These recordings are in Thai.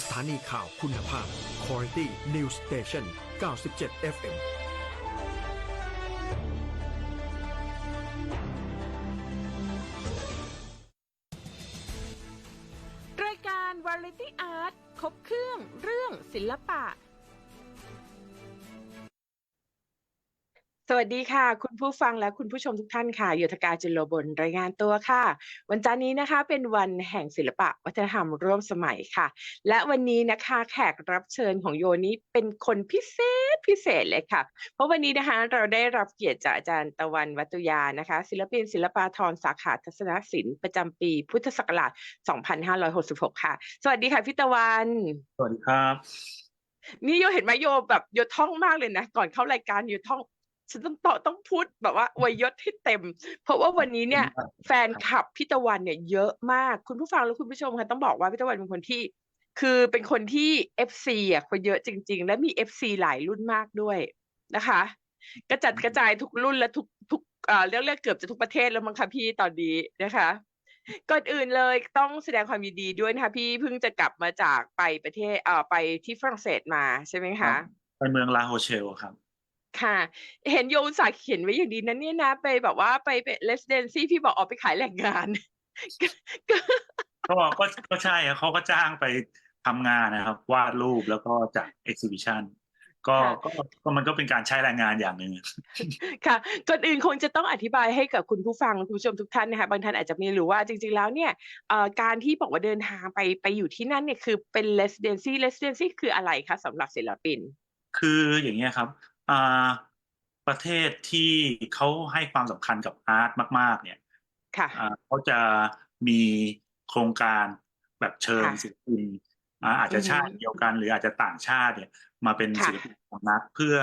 สถานีข่าวคุณภาพ Quality News Station 97 FM วัสดีค่ะ คุณผู้ฟังและคุณผู้ชมทุกท่านค่ะโยธกาจุลบลรายงานตัวค่ะ วันจันทร์นี้นะคะเป็นวันแห่งศิลปะวัฒนธรรมร่วมสมัยค่ะ และวันนี้นะคะแขกรับเชิญของโยนี้เป็นคนพิเศษพิเศษเลยค่ะ เพราะวันนี้นะคะเราได้รับเกียรติจากอาจารย์ตะวันวัตุยานะคะ ศิลปินศิลปาธรสาขาทัศนศิลป์ประจำปีพุทธศักราช 2566 ค่ะ สวัสดีค่ะพี่ตะวัน สวัสดีครับนี่โยเห็นไหมโยแบบโยท่องมากเลยนะ ก่อนเข้ารายการโยท่อง ฉันต้องต่อต้องพูดแบบว่าอวยยศให้เต็ม เพราะว่าวันนี้เนี่ยครับแฟนคลับพี่ตะวันเนี่ย เยอะมากคุณผู้ฟังและคุณผู้ชมค่ะต้องบอกว่าพี่ตะวันเป็นคนที่ คือเป็นคนที่ FC อะคนเยอะจริง ๆ และมี FC หลายรุ่นมากด้วยนะคะ กระจัดกระจายทุกรุ่นและทุกทุกเอ่อเรียกเรียกเกือบจะทุกประเทศแล้วมั้งคะพี่ตอนนี้นะคะก่อนอื่นเลยต้องแสดงความยินดีด้วยนะคะพี่เพิ่งจะกลับมาจากไปประเทศเอ่อไปที่ฝรั่งเศสมาใช่ไหมคะไปเมืองลาโฮเชลครับ ค่ะ เห็นโยอุตสาห์เขียนไว้อย่างดีนะเนี่ยนะ ไปแบบว่าไปเป็นเรสเดนซี่พี่บอกออกไปขายแรงงาน ก็ก็ก็ก็ใช่ครับเขาก็จ้างไปทำงานนะครับ วาดรูปแล้วก็จัดเอ็กซิบิชันก็ก็ก็มันก็เป็นการใช้แรงงานอย่างหนึ่ง ค่ะก่อนอื่นคงจะต้องอธิบายให้กับคุณผู้ฟังคุณผู้ชมทุกท่านนะคะบางท่านอาจจะไม่รู้ว่าจริง ๆ แล้วเนี่ยเอ่อการที่บอกว่าเดินทางไปไปอยู่ที่นั่นเนี่ยคือเป็น residency residency คืออะไรคะสำหรับศิลปิน คืออย่างเงี้ยครับอ่า ประเทศที่เขาให้ความสำคัญกับอาร์ตมาก ๆ เนี่ยค่ะ อ่าเขาจะมีโครงการแบบเชิญค่ะ ศิลปินอ่าอาจจะอือฮึชาติเดียวกัน หรืออาจจะต่างชาติเนี่ย มาเป็นค่ะ ศิลปินของนักเพื่อ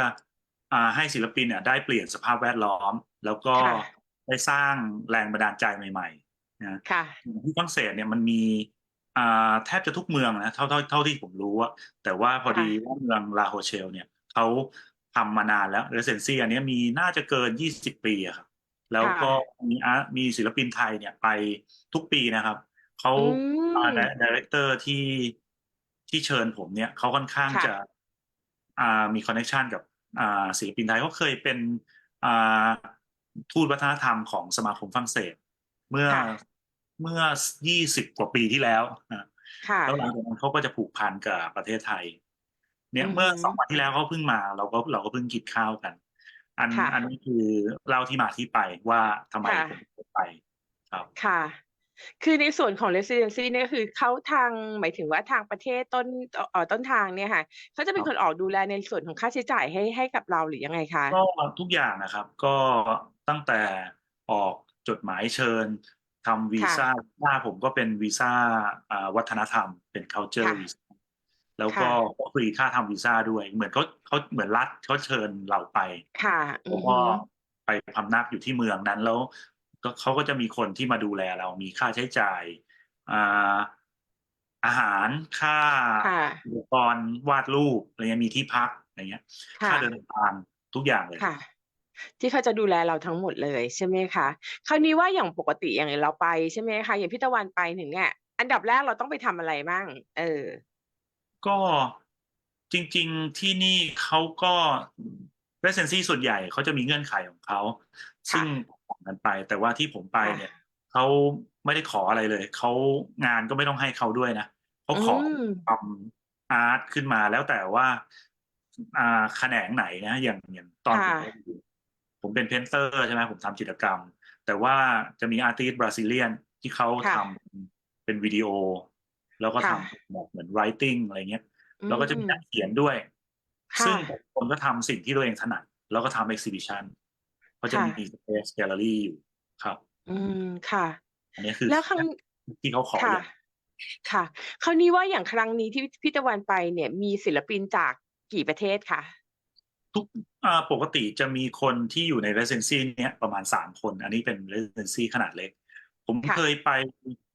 อ่าให้ศิลปินเนี่ยได้เปลี่ยนสภาพแวดล้อม แล้วก็ค่ะ ได้สร้างแรงบันดาลใจใหม่ๆนะค่ะ อย่างที่ฝรั่งเศสเนี่ยมันมีอ่าแทบจะทุกเมืองนะเท่าเท่าเท่าที่ผมรู้อะแต่ว่าพอดีว่าเมืองลาโฮเชล เนี่ยเขา ทำมานานแล้วเรสเซนซี่อันเนี้ยมีน่าจะเกิน20ปีอะครับแล้วก็มีอาร์ตมีศิลปินไทยเนี่ยไปทุกปีนะครับเขาอืมอ่าดีเรคเตอร์ที่ที่เชิญผมเนี่ยเขาค่อนข้างค่ะจะอ่ามีคอนเนคชันกับอ่าศิลปินไทยเขาเคยเป็นอ่าทูตวัฒนธรรมของสมาคมฝรั่งเศส เมื่อค่ะเมื่อยี่สิบกว่าปีที่แล้วนะค่ะแล้วหลังจากนั้นเขาก็จะผูกพันกับประเทศไทย เนี่ยอือฮึเมื่อสองวันที่แล้วเขาเพิ่งมา เราก็เราก็เพิ่งกินข้าวกัน อันค่ะอันนี้คือเล่าที่มาที่ไปว่าทำไมค่ะผมถึงไปครับค่ะ คือในส่วนของ residency เนี่ยคือเขาทางหมายถึงว่าทางประเทศต้นเอ่อต้นทางเนี่ยค่ะเขาจะเป็นครับคนออกดูแลในส่วนของค่าใช้จ่ายให้ให้กับเราหรือยังไงคะก็ทุกอย่างนะครับ ก็ตั้งแต่ออกจดหมายเชิญทำวีซ่าหน้าผมก็เป็นวีซ่าอ่าวัฒนธรรม เป็น culture ค่ะ visa แล้วก็ค่ะก็ฟรีค่าทำวีซ่าด้วย เหมือนเขาเขาเหมือนรัฐเขาเชิญเราไป ค่ะ อืแล้วอก็ฮึไปพำนักอยู่ที่เมืองนั้นแล้วก็เขาก็จะมีคนที่มาดูแลเรามีค่าใช้จ่ายอ่าอาหารค่าค่ะ อุปกรณ์วาดรูปอะไรเงี้ยมีที่พักอะไรเงี้ย ค่ะ ค่าเดินทางทุกอย่างเลย ค่ะ ที่เขาจะดูแลเราทั้งหมดเลยใช่ไหมคะ คราวนี้ว่าอย่างปกติอย่างเราไปใช่ไหมคะ อย่างพี่ตะวันไปถึงเนี่ย อันดับแรกเราต้องไปทำอะไรบ้าง เออ ก็จริง ๆที่นี่เขาก็ residency ส่วนใหญ่เขาจะมีเงื่อนไขของเขา ซึ่งต่างกันไป แต่ว่าที่ผมไปเนี่ยเขาไม่ได้ขออะไรเลยเขางานก็ไม่ต้องให้เขาด้วยนะเขาขอมทำอาร์ตขึ้นมาแล้วแต่ว่า อ่าแขนงไหนนะอย่างอย่างตอนผมค่ะไปอยู่ผมเป็นเพนเตอร์ใช่ไหมผมทำจิตรกรรม แต่ว่าจะมีอาร์ติสบราซิเลียนที่เขาค่ะทำเป็นวิดีโอ แล้วก็ค่ะทำแบบเหมือน writing อะไรเงี้ยแล้วก็จะมีอืนักเขียนด้วยค่ะซึ่งคนก็ทำสิ่งที่ตัวเองถนัด แล้วก็ทำ exhibition เขาจะค่ะมี space gallery อยู่ครับ อืมค่ะ อันนี้คือแล้วครั้งที่เขาขอค่ะเลยค่ะคราวนี้ว่าอย่างครั้งนี้ที่พี่ตะวันไปเนี่ย มีศิลปินจากกี่ประเทศคะทุกอ่าปกติจะมีคนที่อยู่ใน residency เนี้ยประมาณสามคน อันนี้เป็น residency ขนาดเล็ก ผมค่ะ เคยไป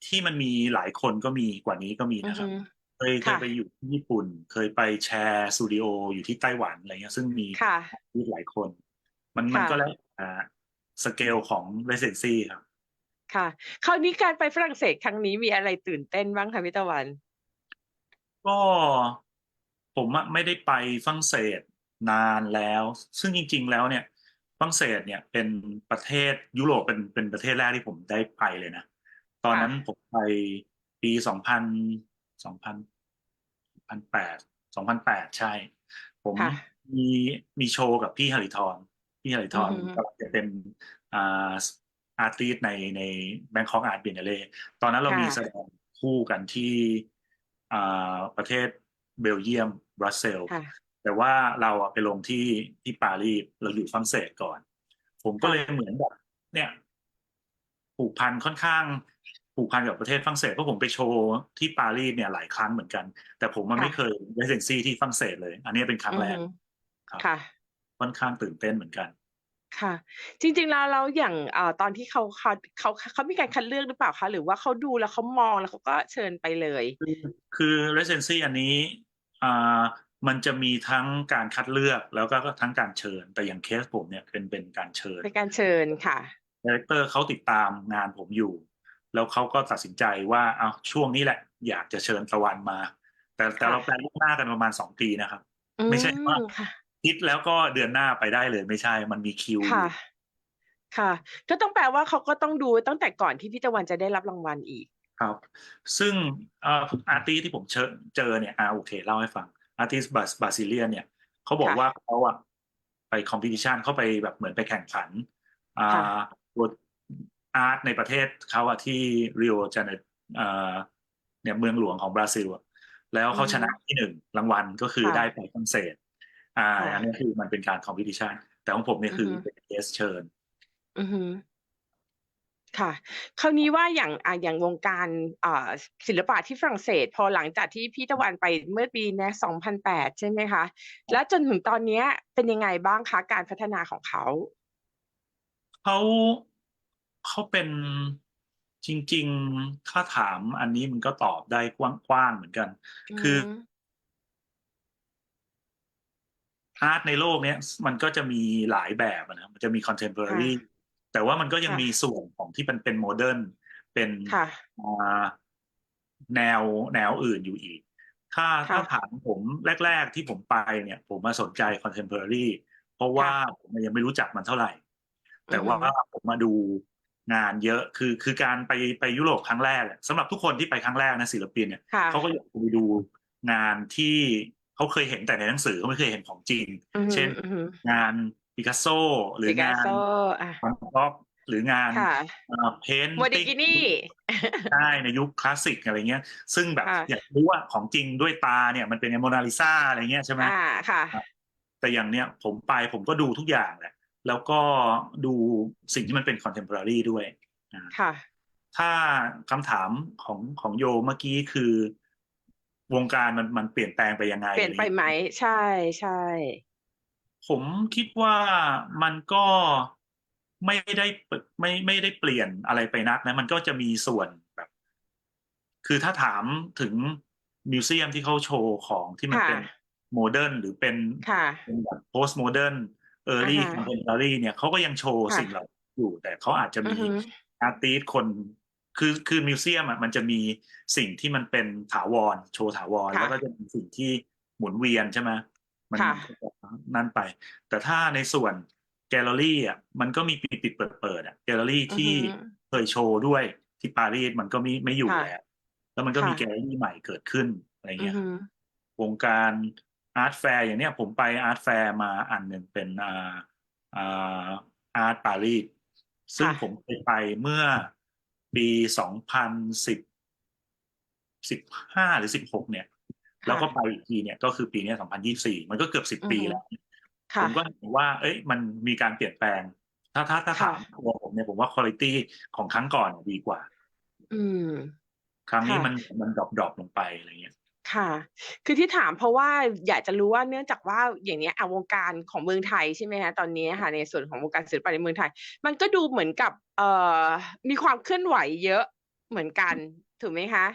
ที่มันมีหลายคนก็มีกว่านี้ก็มีอือนะครับฮึเคย เคค่ะ ยไปอยู่ที่ญี่ปุ่น เคยไปแชร์สตูดิโออยู่ที่ไต้หวัน อะไรเงี้ย ซึ่งมีค่ะที่หลายคน มันมันค่ะ ก็แล้วอ่าสเกล ของ residency ครับ ค่ะ คราวนี้การไปฝรั่งเศสครั้งนี้มีอะไรตื่นเต้นบ้างคะพี่ตะวัน?ก็ ผมอะไม่ได้ไปฝรั่งเศสนานแล้ว ซึ่งจริง ๆ แล้วเนี่ย ฝรั่งเศสเนี่ยเป็นประเทศยุโรปเป็นเป็นประเทศแรกที่ผมได้ไปเลยนะ ตอนค่นั้นะผมไปปี2000 2000 2008 2008ใช่ ผมค่ะมีมีโชว์กับพี่หฤธรพี่หฤธอือรฮึกำลังจะเป็นอ่าสอาร์ติสต์ในใน Bangkok Art Biennale ตอนนั้นเราค่มีแสะดงคู่กันที่อ่าประเทศเบลเยียมบรัสเซลส์ค่ะ แต่ว่าเราอะไปลงที่ที่ปารีสเราอยู่ฝรั่งเศสก่อน ผมก็ค่ะเลยเหมือนแบบเนี่ยผูกพันค่อนข้างผูกพันกับประเทศฝรั่งเศสเพราะผมไปโชว์ที่ปารีสเนี่ยหลายครั้งเหมือนกัน แต่ผมอะค่ไม่ะเคย residency ที่ฝรั่งเศสเลย อันนี้เป็นครั้อืงอแรฮึกครับค่ะ ค่อนข้างตื่นเต้นเหมือนกันค่ะ จริงๆแล้วแล้วอย่างอ่าตอนที่เขาคัดเขาเขามีการคัดเลือกหรือเปล่าคะหรือว่าเขาดูแล้วเขามองแล้วเขาก็เชิญไปเลย?คือคือ residency อันนี้อ่า มันจะมีทั้งการคัดเลือกแล้วก็ก็ทั้งการเชิญ แต่อย่างเคสผมเนี่ยเป็นเป็นการเชิญ เป็นการเชิญค่ะไดเรกเตอร์เขาติดตามงานผมอยู่ แล้วเขาก็ตัดสินใจว่าอ้าวช่วงนี้แหละ อยากจะเชิญตะวันมา แต่แต่ค่ะเราแพลนล่วงหน้ากันประมาณ2ปีนะครับอืไม่ใช่ว่ามค่ะคิดแล้วก็เดือนหน้าไปได้เลยไม่ใช่ มันมีคิวอค่ะยู่ค่ะ ก็ต้องแปลว่าเขาก็ต้องดูตั้งแต่ก่อนที่พี่ตะวันจะได้รับรางวัลอีกครับ ซึ่งเอ่ออาร์ติสต์ที่ผมเชิญเจอเนี่ยอาโอเค เล่าให้ฟัง อาร์ติสต์บรา Brazilian เนี่ยเขาบอคก่ะว่าเขาอะไป competition เขาไปแบบเหมือนไปแข่งขันอ่ค่ะาตัวอาร์ตในประเทศเขาอะที่ Rio de Jane เอ่อเนี่ยเมืองหลวงของบราซิลอะแล้วอืเขาอชฮึนะที่1รางวัลก็คือค่ะได้ไปฝรั่งเศสอ่าค่ะอันนี้คือมันเป็นการ competition แต่ของผมเนี่ยอือคือฮึเป็นเคสเชิญอือฮึ ค่ะ คราวนี้ว่าอย่างอ่าอย่างวงการอ่าศิลปะที่ฝรั่งเศส พอหลังจากที่พี่ตะวันไปเมื่อปีเนี้ย2008 ใช่ไหมคะ?แล้วจนถึงตอนเนี้ยเป็นยังไงบ้างคะการพัฒนาของเขา?เขาเขาเป็นจริง ๆ ถ้าถามอันนี้มันก็ตอบได้กว้างๆเหมือนกันอืคืออฮึอาร์ตในโลกเนี้ยสมันก็จะมีหลายแบบอะนะมันจะมีค่ะ contemporary แต่ว่ามันก็ยัคง่ะมีส่วนของที่มันเป็นโมเดิร์นเป็นค่ะอ่าแนวแนวอื่นอยู่อีก ถ้าค่ถ้าะถามผมแรก ๆ ที่ผมไปเนี่ย ผมอะสนใจ contemporary เพราะวค่่าะผมอะยังไม่รู้จักมันเท่าไรอืแต่อว่าฮึผมมาดูงานเยอะคือคือการไปไปยุโรปครั้งแรกอะสำหรับทุกคนที่ไปครั้งแรกนะศิลปินเนี่ยค่ะเขาก็อยากจะไปดูงานที่เขาเคยเห็นแต่ในหนังสือเขาไม่เคยเห็นของจริงอือฮึเช่นอือ ฮึงาน Picasso หรืองาน Picasso อา Van Gogh หรืองานค่ะอ่า Painting Modighini ใช่ในยุคคลาสสิกอะไรเงี้ย ซึ่งแบบค่ะอยากรู้ว่าของจริงด้วยตาเนี่ยมันเป็นยัง Mona Lisa อะไรเงี้ยใช่ไหมอาค่ะครับแต่อย่างเนี้ยผมไปผมก็ดูทุกอย่างแหละ แล้วก็ดูสิ่งที่มันเป็น contemporary ด้วยอาค่ะ ถ้าคำถามของของโยเมื่อกี้คือ วงการมันมันเปลี่ยนแปลงไปยังไง เปลี่อะยนไรไปงี้ไหม?ใช่ๆ ผมคิดว่ามันก็ไม่ได้ปไม่ไม่ได้เปลี่ยนอะไรไปนักนะ มันก็จะมีส่วนแบบ คือถ้าถามถึงมิวเซียมที่เขาโชว์ของที่มันค่ะเป็นโมเดิร์นหรือเป็นค่ะเป็นแบบ Postmodern อะ Early ฮะ Contemporary เนี่ยเขาก็ยังโชว์ค่ะสิ่งเหล่านี้อยู่ แต่เขาอาจจะอืมีอฮึอาร์ติสต์คนคือคือมิวเซียมอะมันจะมีสิ่งที่มันเป็นถาวร โชว์ถาวรค่แล้วก็ะจะมีสิ่งที่หมุนเวียนใช่ไหม มันค่ะก็จะนั่นไป แต่ถ้าในส่วนแกลเลอรีอะมันก็มีปิดๆเปิดๆอะแกลเลอรีอือที่ฮึเคยโชว์ด้วยที่ปารีสมันก็มิไม่อยู่ค่ะแล้วแล้วมันก็ค่มีะแกลเลอรีใหม่เกิดขึ้นอะไรอืเงี้อยฮึวงการอาร์ตแฟร์อย่างเนี้ยผมไปอาร์ตแฟร์มาอันหนึ่งเป็นอ่าอ่าอาร์ตปารีสซึ่คง่ะผมเคยไปเมื่อปี2010 15หรือ16เนี่ยค แล้่วก็ะไปอีกทีเนี่ยก็คือปีเนี้ย2024 มันก็เกือบอื10อปีฮึแล้วคผ่ะมก็เห็นว่า เอ๊ยมันมีการเปลี่ยนแปลง ถ้าถ้าถ้าคถ่ะามตัวผมเนี่ยผมว่าควอลิตีของครั้งก่อนอะดีกว่า อืม ครั้งคนี้่ะมันมันดร็อปๆลงไปอะไรเงี้ยค่ะ คือที่ถามเพราะว่าอยากจะรู้ว่าเนื่องจากว่าอย่างเนี้ยอ่าวงการของเมืองไทยใช่ไหมคะตอนนี้อะค่ะในส่วนของวงการศิลปะในเมืองไทย มันก็ดูเหมือนกับเอ่อมีความเคลื่อนไหวเยอะเหมือนกันถูกไหมคะ?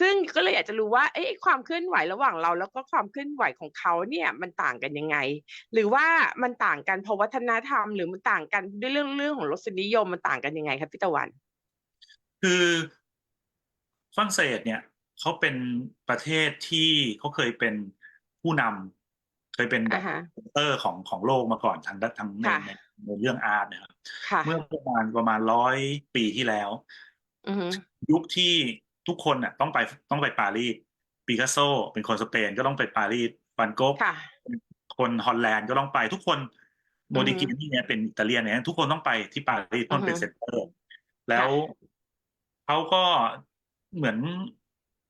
ซึ่งก็เลยอยากจะรู้ว่าเอ๊ะความเคลื่อนไหวระหว่างเรา แล้วก็ความเคลื่อนไหวของเขาเนี่ยมันต่างกันยังไง?หรือว่ามันต่างกันเพราะวัฒนธรรมหรือมันต่างกันด้วยเรื่องเรื่องของรสนิยมมันต่างกันยังไงคะพี่ตะวัน?คือฝรั่งเศสเนี่ยเขาเป็นประเทศที่เขาเคยเป็นผู้นำเคยเป็นแบอ่าบฮะเซ็นเตอร์ของของโลกมาก่อนทางด้านทางในค่ะในในเรื่องอาร์ตนะครับค่ะเมื่อประมาณประมาณร้อยปีที่แล้วอือฮึยุคที่ ทุกคนน่ะต้องไปต้องไปปารีสปิกัสโซ เป็นคนสเปนก็ต้องไปปารีสฟันโกกค่ะคนฮอลแลนด์ก็ต้องไปทุกคนอืโมอฮึดิกินี่เนี่ยเป็นอิตาเลียนเนี่ยทุกคนต้องไปที่ปารีสเพราะมันเป็นอือฮึเซ็นเตอร์ แล้วค่ะเขาก็เหมือน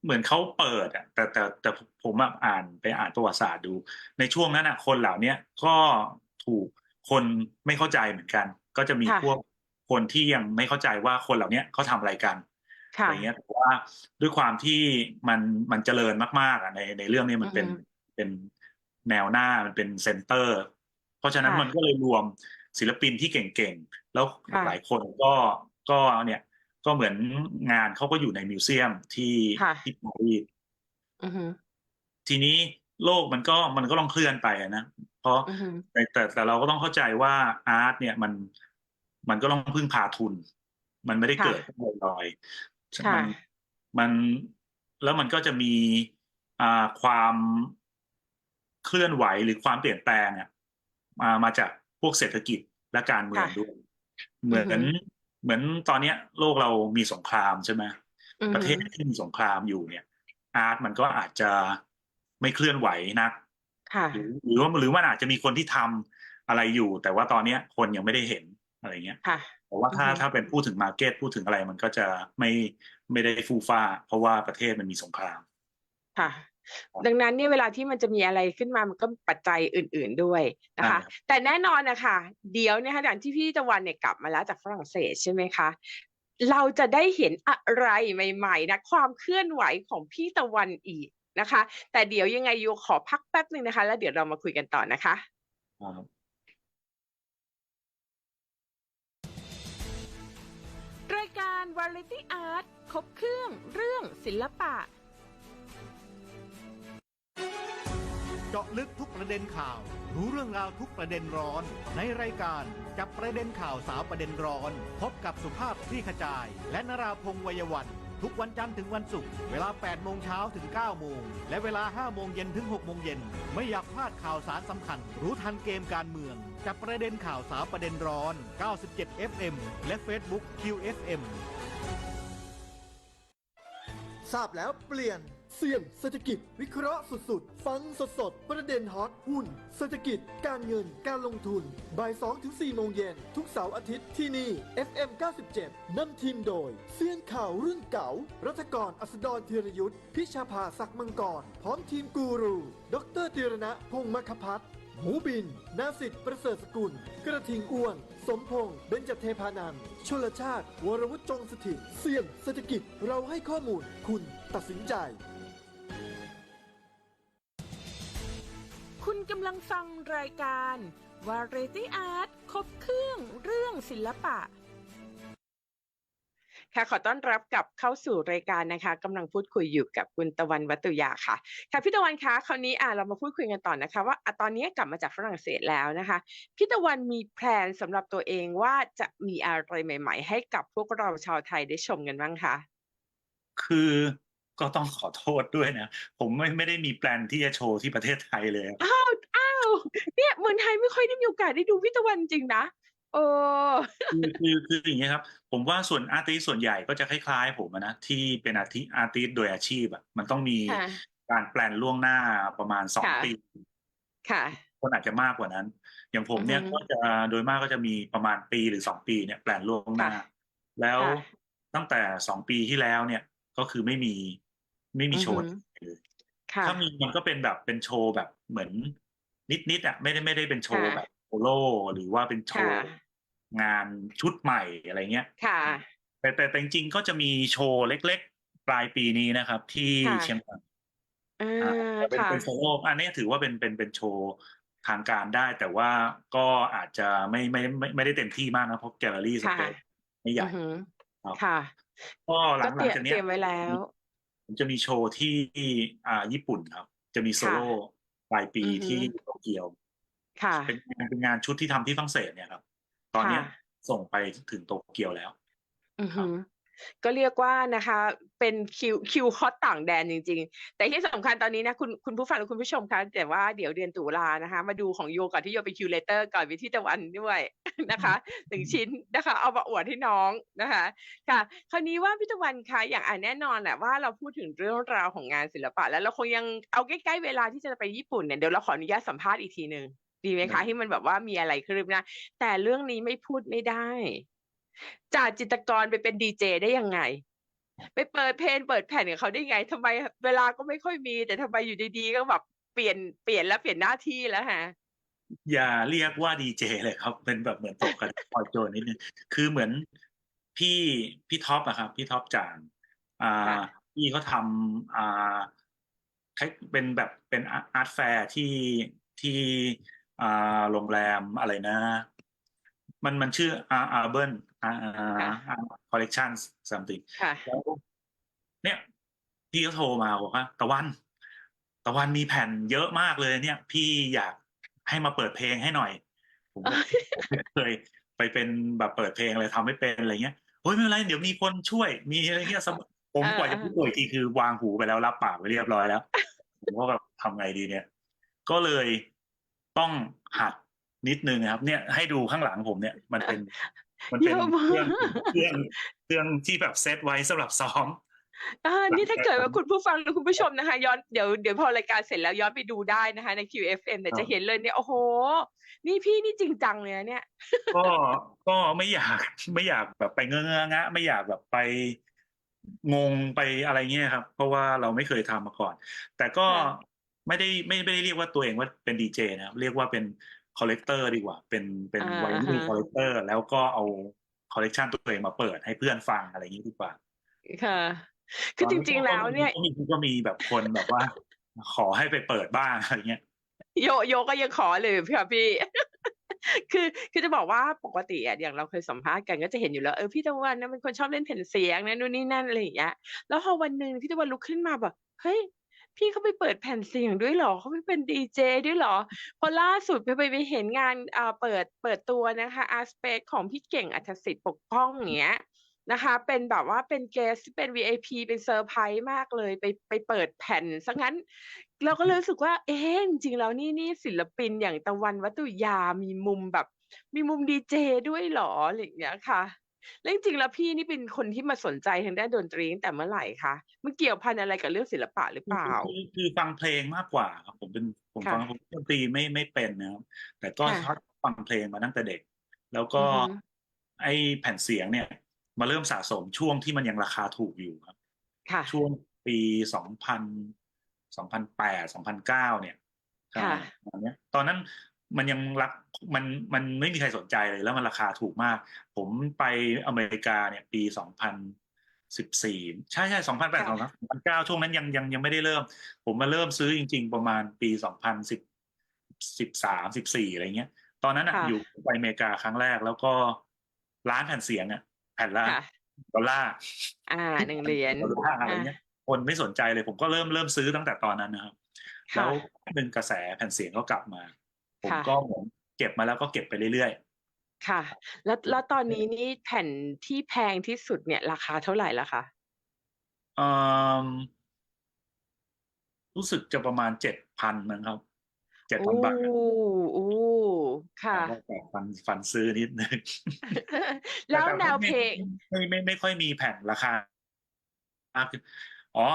เหมือนเขาเปิดอะแต่แต่แต่ผมอะอ่านไปอ่านประวัติศาสตร์ดู ในช่วงนั้นอะคนเหล่าเนี้ยก็ถูกคนไม่เข้าใจเหมือนกัน ก็จะมีค่ะพวกคนที่ยังไม่เข้าใจว่าคนเหล่าเนี้ยเขาทำอะไรกันค่ะ อะไรเงี้ยแต่ว่าด้วยความที่มันมันเจริญมากๆอะในในเรื่องนี้มันเป็นอือฮึเป็นแนวหน้ามันเป็นเซนเตอร์ เพราะฉะนั้นค่ะมันก็เลยรวมศิลปินที่เก่งๆ แล้วค่ะหลายคนก็ก็เนี่ยก็เหมือนงานเขาก็อยู่ในมิวเซียมที่ค่ะที่ปารีสอือฮึทีนี้โลกมันก็มันก็ต้องเคลื่อนไปอะนะ เพราะอือฮึแต่แต่แต่เราก็ต้องเข้าใจว่าอาร์ตเนี่ยมันมันก็ต้องพึ่งพาทุน มันไม่ได้ค่ะเกิดขึ้นลอยๆค่ะ มันมันแล้วมันก็จะมีอ่าความเคลื่อนไหวหรือความเปลี่ยนแปลงอะมามาจากพวกเศรษฐกิจและการเมืองค่ะด้วยเหมือนอือฮึเหมือนตอนเนี้ย โลกเรามีสงครามใช่ไหมอือประฮึเทศที่มีสงครามอยู่เนี่ย อาร์ตมันก็อาจจะไม่เคลื่อนไหวนักค่ะหรือหรือว่าหรือมันอาจจะมีคนที่ทำอะไรอยู่ แต่ว่าตอนเนี้ยคนยังไม่ได้เห็นอะไรเงี้ย ค่ะแต่ว่าถ้าอือฮึถ้าเป็นพูดถึงมาร์เก็ตพูดถึงอะไรมันก็จะไม่ไม่ได้ฟูฟ้า เพราะว่าประเทศมันมีสงครามค่ะ ดังนั้นเนี่ยเวลาที่มันจะมีอะไรขึ้นมามันก็ปัจจัยอื่น ๆด้วยนะคะใช่ครับแต่แน่นอนนะคะเดี๋ยวเนี่ยค่ะอย่างที่พี่ตะวันเนี่ยกลับมาแล้วจากฝรั่งเศสใช่ไหมคะเราจะได้เห็นอะไรใหม่ ๆ นะ ความเคลื่อนไหวของพี่ตะวันอีกนะคะ แต่เดี๋ยวยังไงโยขอพักแป๊บหนึ่งนะคะ แล้วเดี๋ยวเรามาคุยกันต่อนะคะ รายการวาไรตี้อาร์ตครบเครื่องเรื่องศิลปะ เจาะลึกทุกประเด็นข่าว รู้เรื่องราวทุกประเด็นร้อน ในรายการจับประเด็นข่าวสาวประเด็นร้อน พบกับสุภาพคลี่ขจาย และนราพงศ์วัยวัน ทุกวันจันทร์ถึงวันศุกร์เวลา 8 โมงเช้าถึง 9 โมง และเวลา 5 โมงเย็นถึง 6 โมงเย็น ไม่อยากพลาดข่าวสารสำคัญ รู้ทันเกมการเมือง จับประเด็นข่าวสาวประเด็นร้อน 97 FM และ Facebook QFM ทราบแล้วเปลี่ยน เสี่ยงเศรษฐกิจวิเคราะห์สุดๆ ฟังสดๆ ประเด็นฮอตหุ้น เศรษฐกิจการเงินการลงทุนบ่าย2ถึง4โมงเย็นทุกเสาร์อาทิตย์ที่นี่ FM 97นำทีมโดยเซียนข่าวรุ่นเก่า รัฐกรอัสดรธีรยุทธพิชาภาศักดิ์มังกร พร้อมทีมกูรู ดรตีรณะพงศ์มคพัฒน์หมูบิน นาสิทธิ์ประเสริฐสกุล กระทิงอ้วน สมพงษ์เบญจเทพานันท์ชลชาติ วรวุฒิจงสถิตเสี่ยงเศรษฐกิจ เราให้ข้อมูล คุณตัดสินใจ คุณกำลังฟังรายการ Variety Art ครบเครื่องเรื่องศิลปะ ค่ะขอต้อนรับกลับเข้าสู่รายการนะคะกำลังพูดคุยอยู่กับคุณตะวันวัตุยาค่ะ ค่ะพี่ตะวันคะคราวนี้อะเรามาพูดคุยกันต่อนะคะ ว่าอะตอนนี้กลับมาจากฝรั่งเศสแล้วนะคะพี่ตะวันมีแพลนสำหรับตัวเองว่าจะมีอะไรใหม่ ๆ ให้กับพวกเราชาวไทยได้ชมกันบ้างคะคือ ก็ต้องขอโทษด้วยนะ ผมไม่ไม่ได้มีแปลนที่จะโชว์ที่ประเทศไทยเลยอะอ้าวอ้าวเนี่ยเมืองไทยไม่ค่อยได้มีโอกาสได้ดูพี่ตะวันจริงนะโอ้คือคือคืออย่างเงี้ยครับ ผมว่าส่วนอาร์ติสส่วนใหญ่ก็จะคล้ายๆ ผมอะนะที่เป็นอาร์ติอาร์ติสโดยอาชีพอะมันต้องมีค่ะ การแปลนล่วงหน้าประมาณสองค่ะ ปี ค่ะ คนอาจจะมากกว่านั้น อย่างผมเนี่ยอือฮึก็จะโดยมากก็จะมีประมาณปีหรือสองปีเนี่ยแปลนล่วงหน้า ค่ะแล้วค่ะตั้งแต่สองปีที่แล้วเนี่ยก็คือไม่มี ไม่มีโชว์อือฮึเลยค่ะ ถ้ามีมันก็เป็นแบบเป็นโชว์แบบเหมือนนิดๆอะไม่ได้ไม่ได้เป็นโชว์ค่ะแบบโซโล่หรือว่าเป็นโชค่ะ ว์งานชุดใหม่อะไรเงี้ย ค่ะ แต่แต่แต่จริงๆก็จะมีโชว์เล็กๆ ปลายปีนี้นะครับ ที่ค่ะเชียงใหม่อ่อ่าาแต่เป็นค่ะ เป็นโซโล่อันนี้ถือว่าเป็นเป็นเป็นโชว์ทางการได้ แต่ว่าก็อาจจะไม่ไม่ไม่ไม่ได้เต็มที่มากนะเพราะแกลเลอรี่สค่ะ เปซไม่ใหญ่อือหือครับค่ะ ก็หลัก็งเตหลัรีงยมจากเตเนี้ยรียมไว้แล้ว ผมจะมีโชว์ที่อ่าญี่ปุ่นครับ จะมีโซโล่ปลายปีอือฮึ ที่โตเกียว ค่ะ เป็นงานเป็นงานชุดที่ทำที่ฝรั่งเศสเนี่ยครับ ตอนเนี้ยค่ะ ส่งไปถึงโตเกียวแล้ว อือหือก็เรียกว่านะคะ เป็นคิวคิวฮอตต่างแดนจริง ๆ แต่ที่สำคัญตอนนี้นะคุณคุณผู้ฟังและคุณผู้ชมคะแต่ว่าเดี๋ยวเดือนตุลานะคะ มาดูของโยก่อนที่โยไปคิวเลเตอร์ก่อนไปที่ตะวันด้วย นะคะหนึ่งชิ้นนะคะ เอามาอวดให้น้องนะคะค่ะ คราวนี้ว่าพี่ตะวันคะอย่างอ่านแน่นอนแหละว่าเราพูดถึงเรื่องราวของงานศิลปะ แล้วเราคงยังเอาใกล้ๆเวลาที่จะไปญี่ปุ่นเนี่ยเดี๋ยวเราขออนุญาตสัมภาษณ์อีกทีหนึ่งดีไหมคะที่มันแบบว่ามีอะไรคืบหน้าแต่เรื่องนี้ไม่พูดไม่ได้จากจิตรกรไปเป็นดีเจได้ยังไง ไปเปิดเพลงเปิดแผ่นกับเขาได้ไงทำไมเวลาก็ไม่ค่อยมี แต่ทำไมอยู่ดีๆก็แบบเปลี่ยนเปลี่ยนแล้วเปลี่ยนหน้าที่แล้วฮะ อย่าเรียกว่าดีเจเลยครับ เป็นแบบเหมือนตกกันพอยโจนนิดนึงคือเหมือนพี่พี่ท็อปอะครับพี่ท็อปจางอ่าค่ะพี่เขาทำอ่าคล้ายเป็นแบบเป็นอาร์ตแฟร์ที่ที่อ่าโรงแรมอะไรนะ มันมันชื่ออาร์อาร์เบิร์นอาร์คอลเลกชัน something ค่ะแล้วเนี่ยพี่ก็โทรมาบอกว่าตะวัน ตะวันมีแผ่นเยอะมากเลยเนี่ย พี่อยาก ให้มาเปิดเพลงให้หน่อย ผมก็ผมไม่เคยไปเป็นแบบเปิดเพลงอะไรทำไม่เป็นอะไรเงี้ยเฮ้ยไม่เป็นไรเดี๋ยวมีคนช่วย มีอะไรเงี้ยสบผมอ่ากว่าจะพูดตัวอีกทีคือวางหูไปแล้วรับปากไปเรียบร้อยแล้วผมก็แบบทำไงดีเนี่ย ก็เลยต้องหัดนิดนึงนะครับ เนี่ยให้ดูข้างหลังผมเนี่ย มันเป็น มันเป็นเยอะมากเครื่องเครื่องเครื่องที่แบบเซตไว้สำหรับซ้อม อ่านี่ถ้าเกิดว่าผมคุณผู้ฟังหรือคุณผู้ชมนะคะ ย้อนเดี๋ยวเดี๋ยวพอรายการเสร็จแล้วย้อนไปดูได้นะคะ ใน QFM เนี่ยครับจะเห็นเลยเนี่ยโอ้โห นี่พี่นี่จริงจังเลยนะเนี่ย ก็ก็ไม่อยากไม่อยากแบบไปเงอะงะไม่อยากแบบไปงงไปอะไรเงี้ยครับ เพราะว่าเราไม่เคยทำมาก่อน แต่ก็ค่ะไม่ได้ไม่ไม่ได้เรียกว่าตัวเองว่าเป็นดีเจนะครับเรียกว่าเป็นคอลเลกเตอร์ดีกว่า เป็นเป็นอ่าวัยรุ่นอ่าฮะคอลเลกเตอร์แล้วก็เอาคอลเลกชันตัวเองมาเปิดให้เพื่อนฟังอะไรอย่างนี้ดีกว่าค่ะ คือจริง ๆ แล้วเนี่ยก็มีก็มีแบบคนแบบว่า ขอให้ไปเปิดบ้างอะไรเงี้ยโยโยก็ยังขอเลยค่ะพี่ คือคือจะบอกว่าปกติอะอย่างเราเคยสัมภาษณ์กันก็จะเห็นอยู่แล้วเออพี่ตะวันนะเป็นคนชอบเล่นแผ่นเสียงนะนู่นนี่นั่นอะไรอย่างเงี้ยแล้วพอวันหนึ่งพี่ตะวันลุกขึ้นมาแบบเฮ้ยพี่เขาไปเปิดแผ่นเสียงด้วยเหรอเขาไปเป็นดีเจด้วยเหรอ พอล่าสุดไปไปไปเห็นงานอ่าเปิดเปิดตัวนะคะอาร์สเปกของพี่เก่งอัธสิทธิ์ปกป้องอย่างเงี้ย นะคะ เป็นแบบว่าเป็นเกสเป็น VIP เป็นเซอร์ไพรส์มากเลยไปไปเปิดแผ่นซะงั้น เราก็เลยรู้สึกว่า เอ๊ะจริงๆแล้วนี่นี่ศิลปินอย่างตะวันวัตุยามีมุมแบบ มีมุมดีเจด้วยเหรออะไรอย่างเงี้ยค่ะแล้วจริงๆแล้วพี่นี่เป็นคนที่มาสนใจทางด้านดนตรีตั้งแต่เมื่อไหร่คะมันเกี่ยวพันอะไรกับเรื่องศิลปะหรือเปล่า คือคือฟังเพลงมากกว่าครับผมเป็นผมค่ะฟังผมดนตรีไม่ไม่เป็นนะครับแต่ก็ค่ะชอบฟังเพลงมาตั้งแต่เด็ก แล้วก็อือฮึไอ้แผ่นเสียงเนี่ย มาเริ่มสะสมช่วงที่มันยังราคาถูกอยู่ครับ ค่ะ ช่วงปีสองพันสองพันแปดสองพันเก้าเนี่ยค่ะ ตอนเนี้ยตอนนั้นมันยังรักมันมันไม่มีใครสนใจเลยแล้วมันราคาถูกมาก ผมไปอเมริกาเนี่ย ปีสองพันสิบสี่ใช่ใช่สองพันแปดสองพันเก้าช่วงนั้นยังยังยังไม่ได้เริ่ม ผมมาเริ่มซื้อจริง ๆ ประมาณปีสองพันสิบสิบสามสิบสี่อะไรเงี้ย ตอนนั้นอะค่ะอยู่ไปอเมริกาครั้งแรกแล้วก็ร้านแผ่นเสียงอะ แผ่นละค่ะ ดอลลาร์อ่าหนึ่งเหรียญดอลลาร์อะไรเงี้ยคนไม่สนใจเลยผมก็เริ่มเริ่มซื้อตั้งแต่ตอนนั้นนะครับค่ะแล้วหนึ่งกระแสแผ่นเสียงก็กลับมา ผมค่ะ ก็เหมือนเก็บมาแล้วก็เก็บไปเรื่อยค่ะ แล้วแล้วตอนนี้นี่แผ่นที่แพงที่สุดเนี่ย ราคาเท่าไหร่ละคะๆเอ่อรู้สึกจะประมาณเจ็ดพันนะครับเจ็ดพันบาท โอ้โอ้ ค่ะแต่ฟันฟันซื้อนิดนึงแล้วต่แนวไม่เพลงไม่ไม่ไม่ไม่ค่อยมีแผ่นราคาอะอ๋อ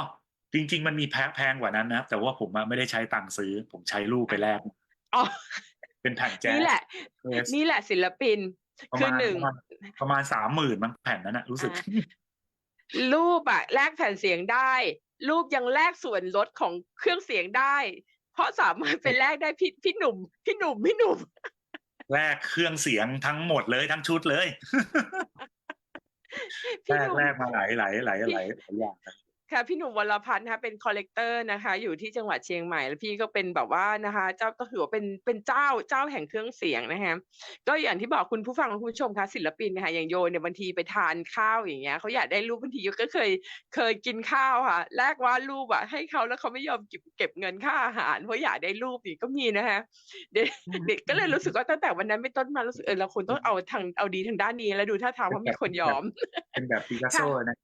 จริง ๆ มันมีแพงแพงกว่านั้นนะครับแต่ว่าผมอะไม่ได้ใช้ตังค์ซื้อ ผมใช้รูปไปแลกอ๋อเป็นแผ่นแจ๊สนี่แหละ Yes นี่แหละศิลปินประคือมาณหนึ่งประมาณประมาณสามหมื่นมั้งแผ่นนั้นนะรู้สึกอ่ารูปอะแลกแผ่นเสียงได้ รูปยังแลกส่วนลดของเครื่องเสียงได้ เพราะสามารถไปแลกได้พี่พี่หนุ่ม พี่หนุ่มพี่หนุ่ม แลกเครื่องเสียงทั้งหมดเลยทั้งชุดเลยพี่แลหกนุ่มแลกมาหลายหลายหลายหลายหลายอย่างนะ ค่ะพี่หนุ่มวรพันธ์นะคะเป็นคอลเลกเตอร์นะคะ อยู่ที่จังหวัดเชียงใหม่แล้วพี่ก็เป็นแบบว่านะคะ เจ้าก็ถือว่าเป็นเป็นเจ้าเจ้าแห่งเครื่องเสียงนะคะก็อย่างที่บอกคุณผู้ฟังคุณผู้ชมคะศิลปินนะคะอย่างโยเนี่ยบางทีไปทานข้าวอย่างเงี้ยเขาอยากได้รูปบางทีโยก็เคยเคยกินข้าวค่ะแลกวาดรูปอะให้เขาแล้วเขาไม่ยอมเก็บเก็บเงินค่าอาหารเพราะอยากได้รูปนี่ก็มีนะคะเด็กเด็กก็เลยรู้สึกว่าตั้งแต่วันนั้นเป็นต้นมารู้สึกเออเราควรต้องเอาทางเอาดีทางด้านนี้แล้วดูท่าทางว่ามีคนยอม เป็นแบบปิกัสโซนะ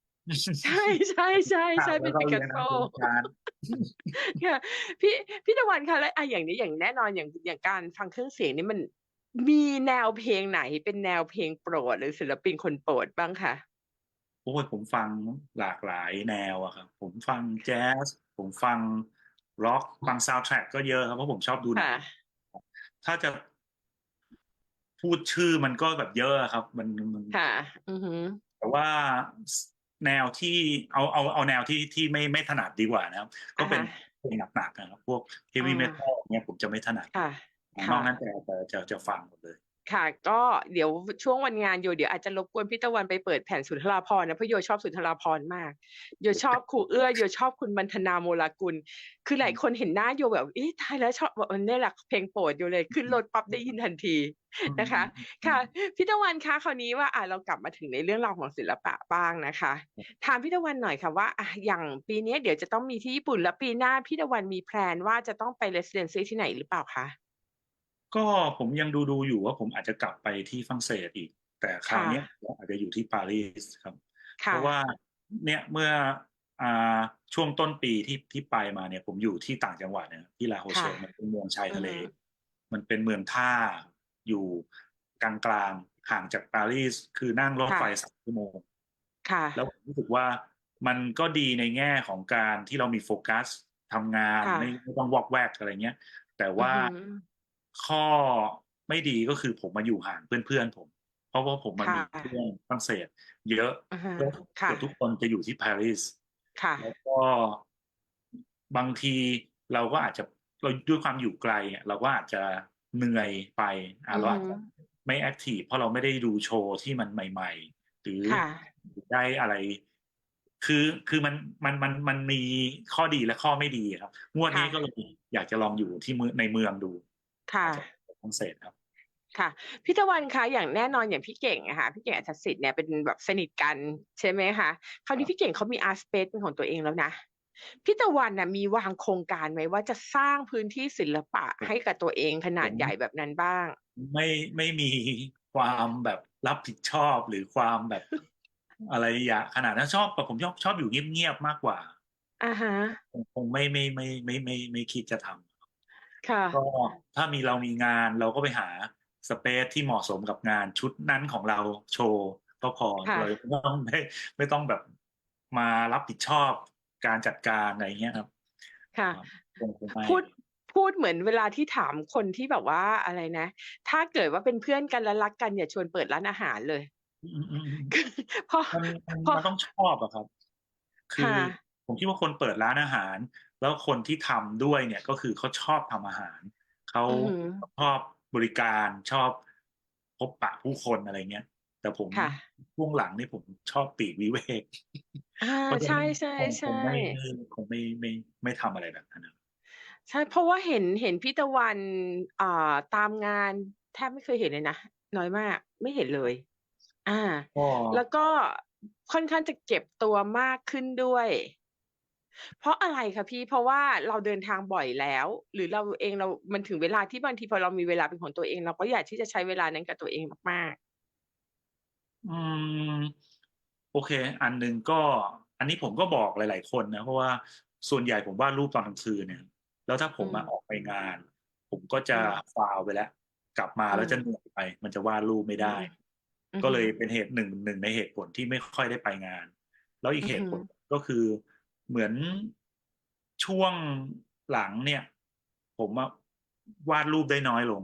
ใช่ใช่ใช่ใช่เป็นปิกัสโซการค่ะพี่พี่ตะวันคะแล้วอะอย่างนี้อย่างแน่นอนอย่างอย่างการฟังเครื่องเสียงนี่มันมีแนวเพลงไหนเป็นแนวเพลงโปรด หรือศิลปินคนโปรดบ้างคะโอ้ยผมฟังหลากหลายแนวอะครับผมฟังแจ๊สผมฟังร็อกฟังซาวด์แทร็กก็เยอะครับเพราะผมชอบดูหนัค่ะงถ้าจะพูดชื่อมันก็แบบเยอะครับ มันมันค่ะอือหือแต่ว่า แนวที่เอาเอาเอาแนวที่ที่ไม่ไม่ถนัดดีกว่านะครับ ก็เป็นอ่าฮะเพลงหนักๆนะครับ พวกเฮฟวี่อ่าเมทัลเนี่ยผมจะไม่ถนัดค่ะนค่ะอกนั้นจะจะจะจะฟังหมดเลย ค่ะ ก็เดี๋ยวช่วงวันงานโยเดี๋ยวอาจจะรบกวนพี่ตะวันไปเปิดแผ่นสุนทราภรณ์นะเพราะโยชอบสุนทราภรณ์มากโยชอบครูเอื้อโยชอบคุณบรรธนาโมลากุล คือหลายคนเห็นหน้าโยแบบเอ๊ะตายแล้วชอบบอกว่าเนี่ยแหละเพลงโปรดโยเลยขึ้นรถปั๊บได้ยินทันทีนะคะ ค่ะพี่ตะวันคะคราวนี้ว่าอะเรากลับมาถึงในเรื่องราวของศิลปะบ้างนะคะถามพี่ตะวันหน่อยค่ะว่าอะอย่างปีนี้เดี๋ยวจะต้องมีที่ญี่ปุ่นแล้วปีหน้าพี่ตะวันมีแพลนว่าจะต้องไปเรสเดนซีที่ไหนหรือเปล่าคะ ก็ผมยังดูดูอยู่ว่าผมอาจจะกลับไปที่ฝรั่งเศสอีก แต่คราวเนี้ยผมอาจจะอยู่ที่ปารีสครับ เพค่ะราะว่าเนี่ยเมื่ออ่าช่วงต้นปีที่ที่ไปมาเนี่ย ผมอยู่ที่ต่างจังหวัดเนี่ยที่ลาโฮเชลค่ะมันเป็นเมืองชายทะเลอือฮึมันเป็นเมืองท่าอยู่กลางกลางๆห่างจากปารีสคือนั่งรถไฟสามชั่วโมงค่ะแล้วผมรู้สึกว่ามันก็ดีในแง่ของการที่เรามีโฟกัสทำงานค่ะไม่ไม่ต้องวอกแวกอะไรเงี้ย แต่ว่าอือหือ ข้อไม่ดีก็คือผมมาอยู่ห่างเพื่อนๆผม เพราะว่าผมมันมีค่ะเพื่อนฝรั่งเศส เยอะอือฮะเกืค่ะอบทุกคนจะอยู่ที่ปารีสค่ะแล้วก็บางทีเราก็อาจจะเราด้วยความอยู่ไกลอะเราก็อาจจะเหนื่อยไปอะเราอาจจะไม่แอคทีฟเพราะเราไม่ได้ดูโชว์ที่มันใหม่ ๆ หรือค่ะได้อะไร คือคือมันมันมันมันมีข้อดีและข้อไม่ดีครับงวดนี้ค่ะก็เลยอยากจะลองอยู่ที่เมืองในเมืองดู ค่ะ ฝรั่งเศสครับ ค่ะพี่ตะวันคะอย่างแน่นอนอย่างพี่เก่งอะค่ะพี่เก่งอัจฉริเนี่ยเป็นแบบสนิทกันใช่ไหมคะคราวนี้พี่เก่งเขามีอาร์ตสเปซเป็นของตัวเองแล้วนะพี่ตะวันน่ะมีวางโครงการไหมว่าจะสร้างพื้นที่ศิลปะให้กับตัวเองขนาดผมใหญ่แบบนั้นบ้าง ไม่ไม่มีความแบบรับผิดชอบหรือความแบบ อะไรอย่างขนาดนั้นชอบแบบผมชอบชอบอยู่เงียบๆมากกว่าอ่าฮะ คงคงไม่ไม่ไม่ไม่ไม่ไม่ไม่คิดจะทำ ค่ะ ก็ถ้ามีเรามีงานเราก็ไปหาสเปซที่เหมาะสมกับงานชุดนั้นของเราโชว์ก็พอค่ะ เราไม่ต้องไม่ไม่ต้องแบบมารับผิดชอบการจัดการอะไรเงี้ยครับค่ะคงคงไม่ พูดพูดเหมือนเวลาที่ถามคนที่แบบว่าอะไรนะ ถ้าเกิดว่าเป็นเพื่อนกันและรักกันอย่าชวนเปิดร้านอาหารเลย อืมอืมอืม เพราะมันมันเพราะ มันต้องชอบอะครับ คือค่ะ ผมคิดว่าคนเปิดร้านอาหาร แล้วคนที่ทำด้วยเนี่ยก็คือเขาชอบทำอาหาร เขาอือหือชอบบริการชอบพบปะผู้คนอะไรเงี้ย แต่ผมค่ะ ช่วงหลังนี่ผมชอบปลีกวิเวกอ่าเพราะฉะใช่ นั้นใช่คงคใช่งไม่คงไม่ไม่ไม่ทำอะไรแบบนั้นนะ ใช่ เพราะว่าเห็น เห็นพี่ตะวัน อ่า ตามงานแทบไม่เคยเห็นเลยนะ น้อยมาก ไม่เห็นเลยอ่าก็ แล้วก็ค่อนข้างจะเก็บตัวมากขึ้นด้วย เพราะอะไรคะพี่ เพราะว่าเราเดินทางบ่อยแล้ว หรือเราเองเรา มันถึงเวลาที่บางทีพอเรามีเวลาเป็นของตัวเอง เราก็อยากที่จะใช้เวลานั้นกับตัวเองมากอืม โอเค อันหนึ่งก็ อันนี้ผมก็บอกหลาย ๆ คนนะเพราะว่าส่วนใหญ่ผมวาดรูปตอนกลางคืนเนี่ย แล้วถ้าผมมาอืมออกไปงาน ผมก็จะอืมฟาวไปแล้ว กลับมาอืมแล้วจะเหนื่อยไป มันจะวาดรูปไม่ได้อือก็เลยฮึเป็นเหตุหนึ่งหนึ่งในเหตุผลที่ไม่ค่อยได้ไปงาน แล้วอีกอือฮึเหตุผลก็คือ เหมือนช่วงหลังเนี่ย ผมอะวาดรูปได้น้อยลง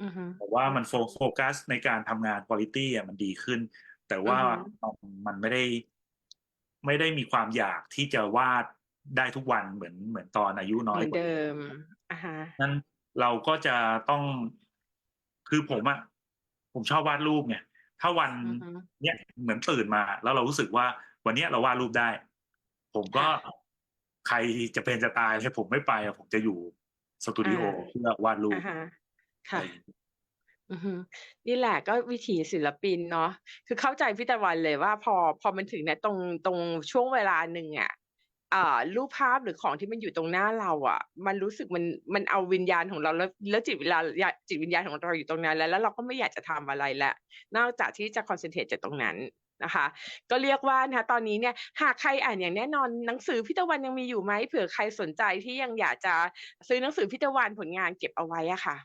อือฮึแต่ว่ามันโฟโฟกัสในการทำงานคุณ i t y อะมันดีขึ้น แต่ว่าอือฮึมันมันไม่ได้ ไม่ได้มีความอยากที่จะวาดได้ทุกวันเหมือนเหมือนตอนอายุน้อเหยมือนกว่าเดิมอ่าฮะนั้นเราก็จะต้องคือผมอะผมชอบวาดรูปไงถ้าวันอือฮึเนี้ยเหมือนตื่นมา แล้วเรารู้สึกว่าวันเนี้ยเราวาดรูปได้ ผมก็ค่ะ ใครจะเป็นจะตายเลยผมไม่ไปอะผมจะอยู่สตูดิโออ่าเพื่อวาดรูปอ่าฮะ อะไรค่ะอย่างเงี้ยอือฮึนี่แหละก็วิถีศิลปินเนาะคือเข้าใจพี่ตะวันเลยว่าพอพอมันถึงเนี่ยตรงตรงช่วงเวลาหนึ่งอะอ่ารูปภาพหรือของที่มันอยู่ตรงหน้าเราอะ มันรู้สึกมันมันเอาวิญญาณของเราแล้วแล้วจิตวิญญาณจิตวิญญาณของเราอยู่ตรงนั้นแล้วแล้วเราก็ไม่อยากจะทำอะไรแล้วนอกจากที่จะคอนเซนเทรตจากตรงนั้น นะคะ ก็เรียกว่านะคะตอนนี้เนี่ยหากใครอ่านอย่างแน่นอนหนังสือพี่ตะวันยังมีอยู่ไหมเผื่อใครสนใจที่ยังอยากจะซื้อหนังสือพี่ตะวันผลงานเก็บเอาไว้อะค่ะ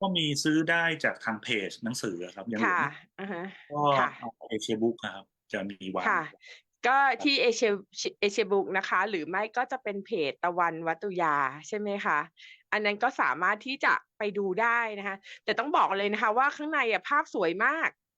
ก็มีซื้อได้จากทางเพจหนังสือครับยังเหลืค่ะออ่าฮะก็ค่ะเอเชียบุ๊กครับ จะมีวางค่ะก็ที่เอเชียเอเชียบุ๊กนะคะ หรือไม่ก็จะเป็นเพจตะวันวัตุยาใช่ไหมคะอันนั้นก็สามารถที่จะไปดูได้นะคะ แต่ต้องบอกเลยนะคะว่าข้างในอะภาพสวยมากอืมอืมอืม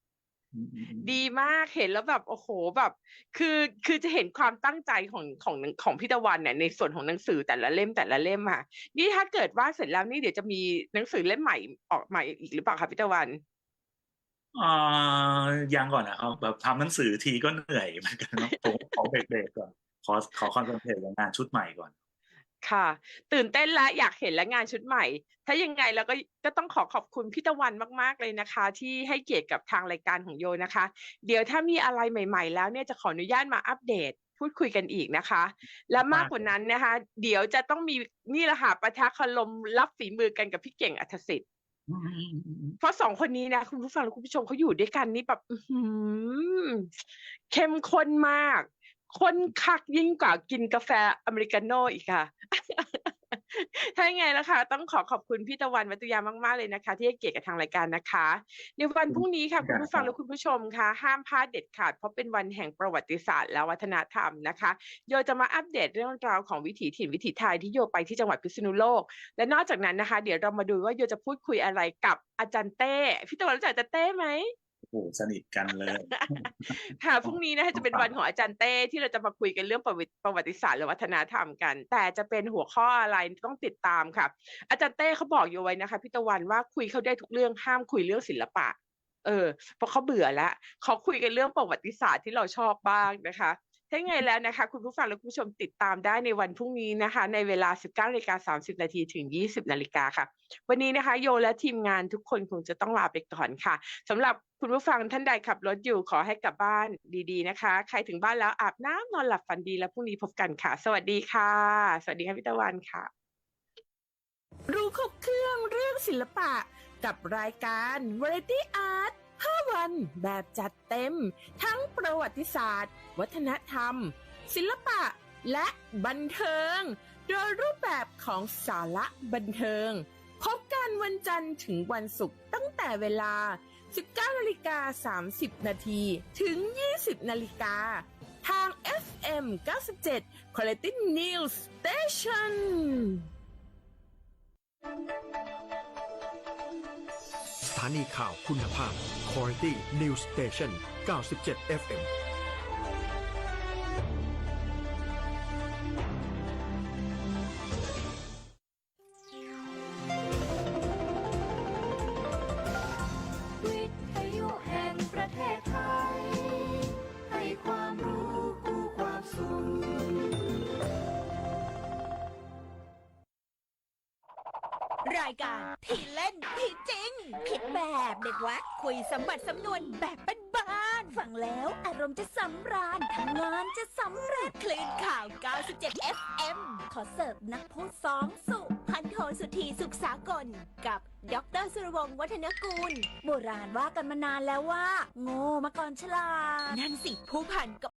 ดีมากเห็นแล้วแบบโอ้โหแบบ คือคือจะเห็นความตั้งใจของของของพี่ตะวันเนี่ยในส่วนของหนังสือแต่ละเล่มแต่ละเล่มอะนี่ถ้าเกิดว่าเสร็จแล้วนี่เดี๋ยวจะมีหนังสือเล่มใหม่ออกมาอีกหรือเปล่าคะพี่ตะวันอ่ายังก่อนนะครับแบบทำหนังสือทีก็เหนื่อยเหมือนกันเนอะผมขอเบรกๆก่อนขอขอคอนเซนเทรตกับงานชุดใหม่ก่อน ค่ะ ตื่นเต้นและอยากเห็นและงานชุดใหม่ ถ้ายังไงเราก็ก็ต้องขอขอบคุณพี่ตะวันมากๆเลยนะคะ ที่ให้เกียรติกับทางรายการของโยนะคะ เดี๋ยวถ้ามีอะไรใหม่ ๆ แล้วเนี่ยจะขออนุญาตมาอัปเดตพูดคุยกันอีกนะคะ และมากกว่านั้นนะคะ เดี๋ยวจะต้องมีนี่แหละค่ะปะทะคารมรับฝีมือกันกับพี่เก่งอัธสิทธิ์เพราะสองคนนี้นะคุณผู้ฟังและคุณผู้ชมเขาอยู่ด้วยกันนี่แบบเข้มข้นมาก คนคักยิ่งกว่ากินกาแฟอเมริกาโน่อีกค่ะ ถ้ายังไงนะคะ ต้องขอขอบคุณพี่ตะวันวัตุยามาก ๆ เลยนะคะ ที่ให้เกียรติกับทางรายการนะคะ ในวันพรุ่งนี้ค่ะ คุณผู้ฟังและคุณผู้ชมค่ะห้ามพลาดเด็ดขาด เพราะเป็นวันแห่งประวัติศาสตร์และวัฒนธรรมนะคะ โยจะมาอัปเดตเรื่องราวของวิถีถิ่นวิถีไทยที่โยไปที่จังหวัดพิษณุโลก และนอกจากนั้นนะคะ เดี๋ยวเรามาดูว่าโยจะพูดคุยอะไรกับอาจารย์เต้พี่ตะวันรู้จักอาจารย์เต้ไหม โอ้โหสนิทกันเลย ค่ะพรุ่งนี้นะคะจะเป็นวันของอาจารย์เต้ที่เราจะมาคุยกันเรื่องประวัติประวัติศาสตร์และวัฒนธรรมกัน แต่จะเป็นหัวข้ออะไรต้องติดตามค่ะ อาจารย์เต้เขาบอกอยู่ไว้นะคะพี่ตะวันว่าคุยเขาได้ทุกเรื่องห้ามคุยเรื่องศิลปะ เออเพราะเขาเบื่อแล้วเขาคุยกันเรื่องประวัติศาสตร์ที่เราชอบบ้างนะคะ ถ้าไงแล้วนะคะ คุณผู้ฟังและคุณผู้ชมติดตามได้ในวันพรุ่งนี้นะคะ ในเวลา 19นาฬิกา30 นาทีถึง 20 นาฬิกาค่ะ วันนี้นะคะ โยและทีมงานทุกคนคงจะต้องลาไปก่อนค่ะสำหรับคุณผู้ฟังท่านใดขับรถอยู่ขอให้กลับบ้านดีๆนะคะ ใครถึงบ้านแล้วอาบน้ำนอนหลับฝันดีแล้วพรุ่งนี้พบกันค่ะ สวัสดีค่ะ สวัสดีค่ะพี่ตะวันค่ะ รู้ครบเครื่องเรื่องศิลปะกับรายการ Variety Art 5 วันแบบจัดเต็ม ทั้งประวัติศาสตร์ วัฒนธรรม ศิลปะ และบันเทิง โดยรูปแบบของสาระบันเทิง พบกันวันจันทร์ถึงวันศุกร์ตั้งแต่เวลา 19นาฬิกา30 นาทีถึง 20นาฬิกาทาง FM 97 Quality News Station ถานีข่าวคุณภาพ Quality News Station 97 FM「 ลโ